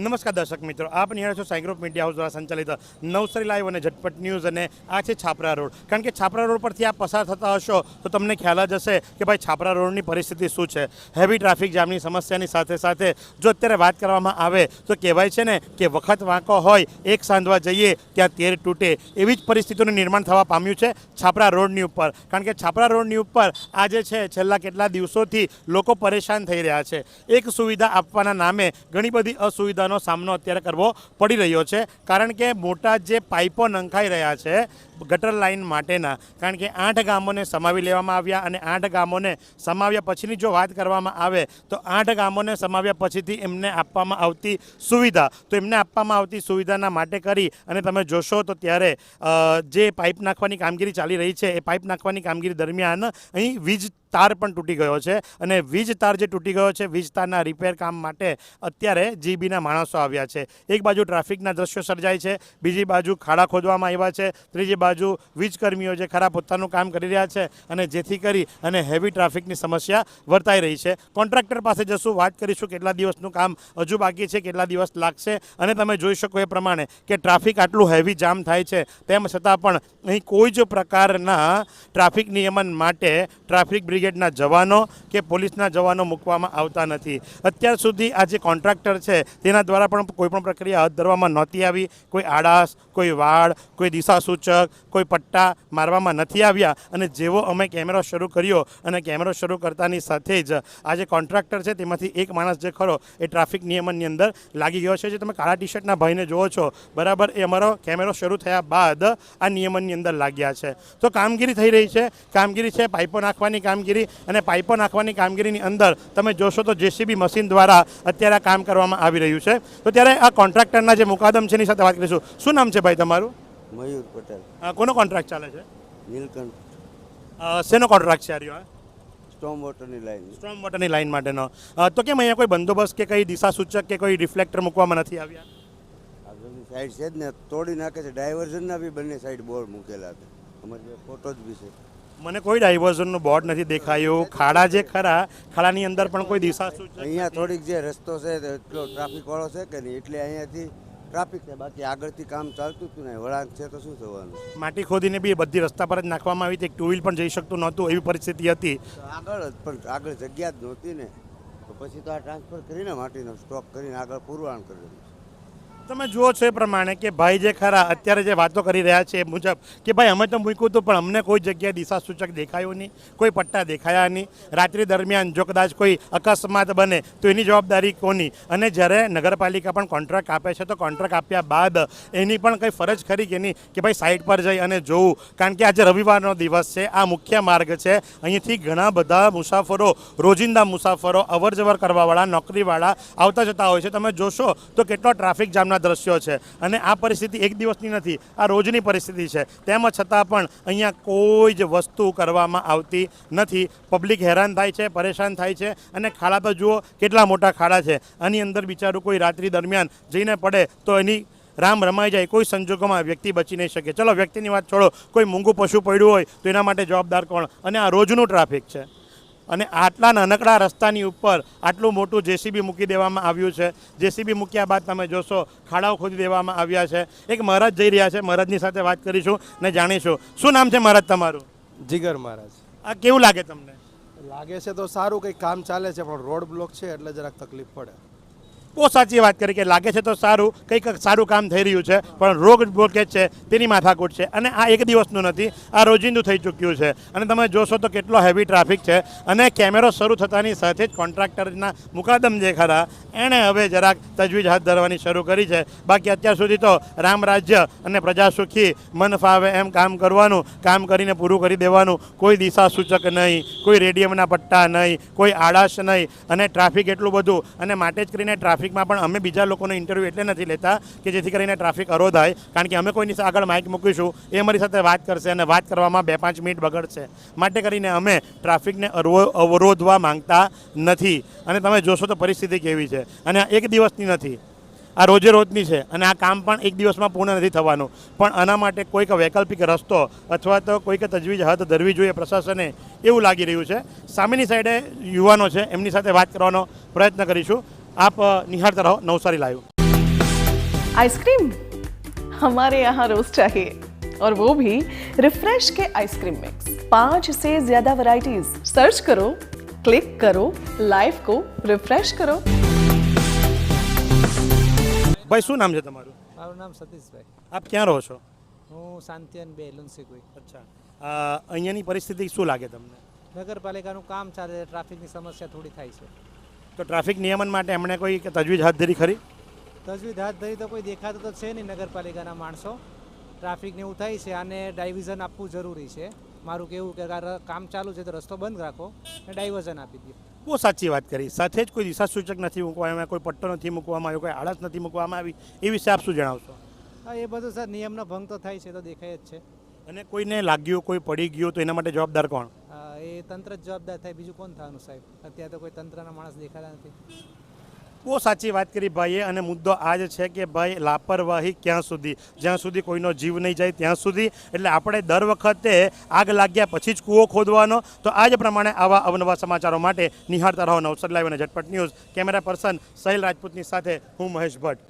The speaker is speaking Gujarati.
નમસ્કાર દર્શક મિત્રો, આપ નિહાળો છો સાઈ મીડિયા હાઉસ દ્વારા સંચાલિત નવસારી લાઈવ અને ઝટપટ ન્યૂઝ અને આ છે છાપરા રોડ. કારણ કે છાપરા રોડ પરથી આપ પસાર થતા હશો તો તમને ખ્યાલ જ હશે કે ભાઈ છાપરા રોડની પરિસ્થિતિ શું છે. હેવી ટ્રાફિક જામની સમસ્યાની સાથે સાથે જો અત્યારે વાત કરવામાં આવે તો કહેવાય છે ને કે વખત વાંકો હોય, એક સાંધવા જઈએ, ત્યાં તેર તૂટે. એવી જ પરિસ્થિતિનું નિર્માણ થવા પામ્યું છે છાપરા રોડની ઉપર. કારણ કે છાપરા રોડની ઉપર આજે છે છેલ્લા કેટલા દિવસોથી લોકો પરેશાન થઈ રહ્યા છે. એક સુવિધા આપવાના નામે ઘણી બધી અસુવિધાનો સામનો અત્યારે કરવો પડી રહ્યો છે. કારણ કે મોટા જે પાઇપો નંખાઈ રહ્યા છે ગટર લાઇન માટેના, કારણ કે આઠ ગામોને સમાવી લેવામાં આવ્યા અને આઠ ગામોને સમાવ્યા પછીની જો વાત કરવામાં આવે, તો આઠ ગામોને સમાવ્યા પછીથી એમને આપવામાં આવતી સુવિધા, તો એમને આપવામાં આવતી સુવિધાના માટે કરી અને તમે જોશો તો ત્યારે જે પાઇપ નાખવાની કામગીરી ચાલી રહી છે, એ પાઇપ નાખવાની કામગીરી દરમિયાન અહીં વીજ તાર પણ તૂટી ગયો છે અને વીજ તાર જે તૂટી ગયો છે, વીજ તારના રિપેર કામ માટે અત્યારે જીબીના માણસો આવ્યા છે. એક બાજુ ટ્રાફિકના દ્રશ્યો સર્જાય છે, બીજી બાજુ ખાડા ખોદવામાં આવ્યા છે, ત્રીજી બાજુ વીજકર્મીઓ જે ખરા પોતાનું કામ કરી રહ્યા છે અને જેથી કરી અને હેવી ટ્રાફિકની સમસ્યા વર્તાઈ રહી છે. કોન્ટ્રાક્ટર પાસે જશું, વાત કરીશું કેટલા દિવસનું કામ હજુ બાકી છે, કેટલા દિવસ લાગશે અને તમે જોઈ શકો એ પ્રમાણે કે ટ્રાફિક આટલું હેવી જામ થાય છે. તેમ છતાં પણ અહીં કોઈ જ પ્રકારના ટ્રાફિક નિયમન માટે ટ્રાફિક બ્રિગેડના જવાનો કે પોલીસના જવાનો મૂકવામાં આવતા નથી. અત્યાર સુધી આ જે કોન્ટ્રાક્ટર છે, તેના દ્વારા પણ કોઈ પણ પ્રક્રિયા હાથ ધરવામાં નહોતી આવી. કોઈ આડાસ, કોઈ વાળ, કોઈ દિશા સૂચક કોઈ પટ્ટા મારવામાં નથી આવ્યા. અને જેવો અમે કેમેરો શરૂ કર્યો અને કેમેરો શરૂ કરતાની સાથે જ આ જે કોન્ટ્રાક્ટર છે, તેમાંથી એક માણસ જે ખરો, એ ટ્રાફિક નિયમનની અંદર લાગી ગયો છે. જે તમે કાળા ટી શર્ટના ભાઈને જુઓ છો, બરાબર, એ અમારો કેમેરો શરૂ થયા બાદ આ નિયમનની અંદર લાગ્યા છે. તો કામગીરી થઈ રહી છે. કામગીરી છે, પાઇપો નાખવાની કામગીરી અને પાઇપો નાખવાની કામગીરીની અંદર તમે જોશો તો જેસીબી મશીન દ્વારા અત્યારે આ કામ કરવામાં આવી રહ્યું છે. તો ત્યારે આ કોન્ટ્રાક્ટરના જે મુકાદમ છે એની સાથે વાત કરીશું. શું નામ છે ભાઈ તમારું? મયુર પટેલ. કોનો કોન્ટ્રાક્ટ ચાલે છે? નીલકંઠ. શેનો કોન્ટ્રાક્ટ છે આ? સ્ટોમ વોટરની લાઈન. સ્ટ્રોમ વોટરની લાઈન માટેનો. તો કેમ અહીંયા કોઈ બંદોબસ્ત કે કઈ દિશા સૂચક કે કોઈ રિફ્લેક્ટર મૂકવામાં નથી આવ્યા? આગળની સાઈડ છે જ ને તોડી નાખે છે. ડાયવર્ઝનના બી બંને સાઈડ બોર્ડ મૂકેલા હતા અમારે ફોટો જ બી છે. મને કોઈ ડાયવર્ઝનનું બોર્ડ નથી દેખાયું. ખાડા જે ખરા ખાડાની અંદર પણ કોઈ દિશા અહીંયા થોડીક જે રસ્તો છે એટલો ટ્રાફિક વાળો છે કે નહીં એટલે અહીંયાથી ટ્રાફિક છે. બાકી આગળથી કામ ચાલતું હતું ને વળાંક છે તો શું થવાનું? માટી ખોદીને બી બધી રસ્તા પર જ નાખવામાં આવી હતી. એક ટુ વ્હીલ પણ જઈ શકતું નહોતું એવી પરિસ્થિતિ હતી. આગળ પણ આગળ જગ્યા જ નહોતી ને. તો પછી તો આ ટ્રાન્સફર કરીને માટીનો સ્ટોક કરીને આગળ પુરવાણ કરી છે. તમે જુઓ છો એ પ્રમાણે કે ભાઈ જે ખરા અત્યારે જે વાતો કરી રહ્યા છે એ મુજબ કે ભાઈ અમે તો મૂક્યું હતું, પણ અમને કોઈ જગ્યાએ દિશા સૂચક દેખાયું નહીં, કોઈ પટ્ટા દેખાયા નહીં. રાત્રિ દરમિયાન જો કદાચ કોઈ અકસ્માત બને તો એની જવાબદારી કોની? અને જ્યારે નગરપાલિકા પણ કોન્ટ્રાક્ટ આપે છે, તો કોન્ટ્રાક્ટ આપ્યા બાદ એની પણ કંઈ ફરજ ખરી કે નહીં કે ભાઈ સાઈડ પર જઈ અને જોવું? કારણ કે આજે રવિવારનો દિવસ છે, આ મુખ્ય માર્ગ છે. અહીંથી ઘણા બધા મુસાફરો, રોજિંદા મુસાફરો અવર જવર કરવાવાળા, નોકરીવાળા આવતા જતા હોય છે. તમે જોશો તો કેટલો ટ્રાફિક જામના દ્રશ્યો છે. અને આ પરિસ્થિતિ એક દિવસની નથી, આ રોજની પરિસ્થિતિ છે. તેમ છતાં પણ અહીંયા કોઈ જ વસ્તુ કરવામાં આવતી નથી. પબ્લિક હેરાન થાય છે, પરેશાન થાય છે. અને ખાડા તો જુઓ કેટલા મોટા ખાડા છે. આની અંદર બિચારું કોઈ રાત્રિ દરમિયાન જઈને પડે તો એની રામ રમાઈ જાય, કોઈ સંજોગોમાં વ્યક્તિ બચી નહીં શકે. ચલો વ્યક્તિની વાત છોડો. કોઈ મૂંગું પશુ પડ્યું હોય તો એના માટે જવાબદાર કોણ? અને આ રોજનું ટ્રાફિક છે. અને આટલા નાનકડા રસ્તાની ઉપર આટલું મોટું જેસીબી મૂકી દેવામાં આવ્યું છે. જેસીબી મૂક્યા બાદ તમે જોશો ખાડાઓ ખોદી દેવામાં આવ્યા છે. એક મહારાજ જઈ રહ્યા છે મહારાજની સાથે વાત કરીશું ને જાણીશું. શું નામ છે મહારાજ તમારું? જીગર મહારાજ. આ કેવું લાગે તમને? લાગે છે તો સારું કંઈક કામ ચાલે છે પણ રોડ બ્લોક છે એટલે જરાક તકલીફ પડે. બહુ સાચી વાત કરી કે લાગે છે તો સારું, કંઈક સારું કામ થઈ રહ્યું છે, પણ રોગ બ્લોકેજ છે, તેની માથાકૂટ છે. અને આ એક દિવસનું નથી, આ રોજિંદું થઈ ચૂક્યું છે. અને તમે જોશો તો કેટલો હેવી ટ્રાફિક છે. અને કેમેરો શરૂ થતાની સાથે જ કોન્ટ્રાક્ટરના મુકાદમ જે ખરા, એણે હવે જરાક તજવીજ હાથ ધરવાની શરૂ કરી છે. બાકી અત્યાર સુધી તો રામ રાજ્ય અને પ્રજા સુખી, મન ફાવે એમ કામ કરવાનું, કામ કરીને પૂરું કરી દેવાનું. કોઈ દિશા સૂચક નહીં, કોઈ રેડિયમના પટ્ટા નહીં, કોઈ આળસ નહીં. અને ટ્રાફિક એટલું બધું, અને માટે જ કરીને ટ્રાફિકમાં પણ અમે બીજા લોકોનો ઇન્ટરવ્યૂ એટલે નથી લેતા કે જેથી કરીને ટ્રાફિક અરોધાય. કારણ કે અમે કોઈની આગળ માઇક મૂકીશું, એ અમારી સાથે વાત કરશે અને વાત કરવામાં બે પાંચ મિનિટ બગડશે. માટે કરીને અમે ટ્રાફિકને અવરોધવા માંગતા નથી. અને તમે જોશો તો પરિસ્થિતિ કેવી છે. અને એક દિવસની નથી. આ રોજે રોજની છે. અને આ કામ પણ એક દિવસમાં પૂર્ણ નથી થવાનું. પણ આના માટે કોઈક વૈકલ્પિક રસ્તો અથવા તો કોઈક તજવીજ હાથ ધરવી જોઈએ પ્રશાસને એવું લાગી રહ્યું છે. સામેની સાઈડે યુવાનો છે. એમની સાથે વાત કરવાનો પ્રયત્ન કરીશું. આપ અ, નિહાળતા રહો નવસારી લાઈવ आइसक्रीम हमारे यहाँ रोज चाहिए और वो भी रिफ्रेश के आइसक्रीम मिक्स पांच से ज्यादा वैरायटीज सर्च करो क्लिक करो लाइफ को रिफ्रेश करो ભાઈ શું નામ છે તમારું મારું નામ સતીશભાઈ આપ ક્યાં રહો છો હું શાંતિયન બે લુન્સીકુઈ અચ્છા આ અહીંયાની પરિસ્થિતિ શું લાગે તમને નગરપાલિકાનું કામ ચાલે છે ટ્રાફિકની સમસ્યા થોડી થાય છે તો ટ્રાફિક નિયમન માટે એમણે કોઈ તજવીજ હાથ ધરી ખરી? તજવીજ હાથ ધરી તો કોઈ દેખાતું તો છે નહીં નગરપાલિકાના માણસો. ટ્રાફિકને એવું થાય છે અને ડાયવિઝન આપવું જરૂરી છે. મારું કેવું કે કામ ચાલુ છે તો રસ્તો બંધ રાખો અને ડાયવર્ઝન આપી દો. બહુ સાચી વાત કરી. સાથે જ કોઈ દિશા સૂચક નથી મૂકવામાં કોઈ પટ્ટો નથી મૂકવામાં આવ્યો કોઈ આળસ નથી મૂકવામાં આવી. એ વિશે આપ શું જણાવશો? હા એ બધું સર નિયમનો ભંગ તો થાય છે તો દેખાય જ છે. અને કોઈને લાગ્યું કોઈ પડી ગયું તો એના માટે જવાબદાર કોણ? એ તંત્ર જ જવાબદાર થાય. બીજું કોણ થવાનું સાહેબ? અત્યારે તો કોઈ તંત્રના માણસ દેખાતા નથી. બહુ સાચી વાત કરી ભાઈએ અને મુદ્દો આ જ છે કે ભાઈ લાપરવાહી ક્યાં સુધી? જ્યાં સુધી કોઈનો જીવ નહીં જાય ત્યાં સુધી. એટલે આપણે દર વખતે આગ લાગ્યા પછી જ કૂવો ખોદવાનો. તો આ જ પ્રમાણે આવા અવનવા સમાચારો માટે નિહાળતા રહો નવસર લાઈવ અને ઝટપટ ન્યૂઝ. કેમેરા પર્સન સહેલ રાજપૂતની સાથે હું મહેશ ભટ્ટ.